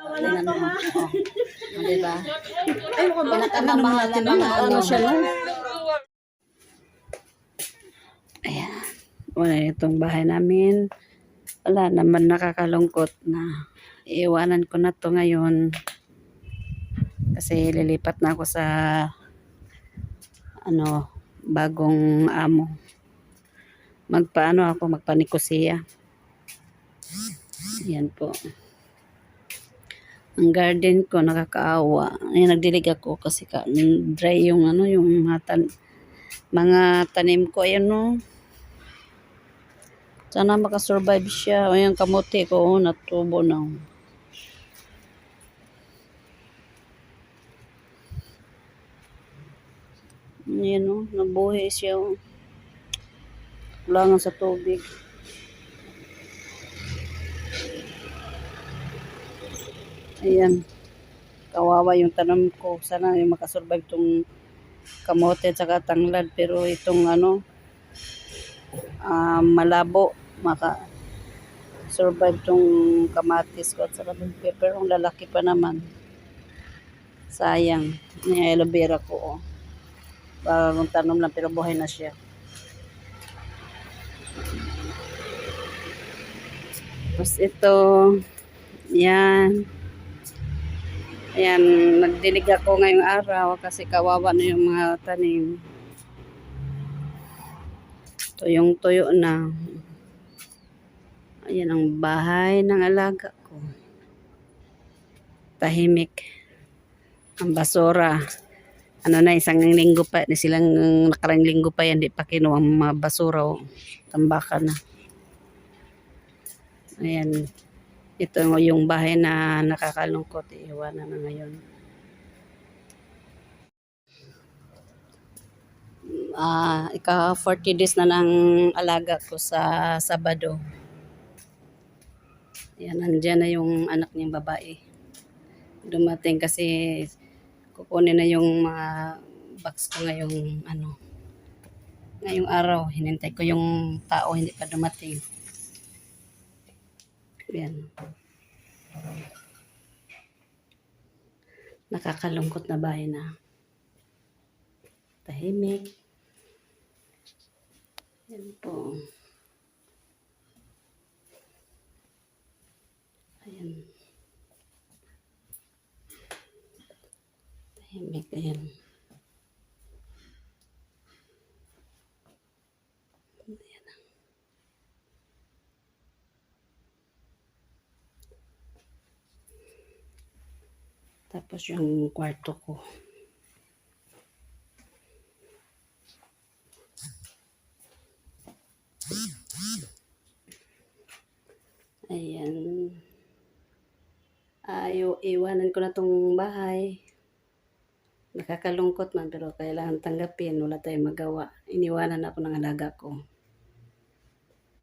Tingnan mo. Oh. O, diba? Ay, mukhang ba? Pinakamamahal na mga Ano ano. siya? Ayan. Wala itong bahay namin. Wala naman nakakalungkot na iiwanan ko na to ngayon. Kasi lilipat na ako sa ano, bagong amo. Magpaano ako, magpanikusiya. Yan po. Ang garden ko nakakaawa. Ay, nagdilig ako kasi ka, dry yung ano, yung mga, tan- mga tanim ko. Ayan no. Sana makasurvive siya. O kamote ko, oh, natubo na. Ayan o, nabuhay siya o. Kulangan sa tubig. Ayan. Kawawa yung tanong ko. Sana yung makasurvive tong kamote at saka tanglad. Pero itong ano, ah, malabo maka survive tong kamatis ko at saka bell pepper ang lalaki pa naman sayang ni aloe vera ko oh. bagong tanom lang pero buhay na siya tapos ito yan ayan nagdilig ako ngayong araw kasi kawawa na yung mga tanim. Tuyong tuyo na. Ayan ang bahay ng alaga ko. Tahimik. Ang basura. Ano na isang linggo pa silang nakarang linggo pa yan di pa kinuha ang mga basura o tambaka na. Ayan ito yung bahay na nakakalungkot iiwanan na ngayon ah ika 40 days na ng alaga ko sa Sabado. Yan, nandyan na yung anak niyang babae. Dumating kasi kukunin na yung mga box ko ngayong ano ngayong araw. Hinintay ko yung tao, hindi pa dumating. Yan. Nakakalungkot na bahay na. Tahimik. Yan po. Ayan. Tahimik. Ayan. Ayan. Tapos yung kwarto ko. Ayan. Ayo, iwanan ko na tong bahay. Nakakalungkot man pero kailangan tanggapin. Wala tayong magawa. Iniwanan ako ng alaga ko.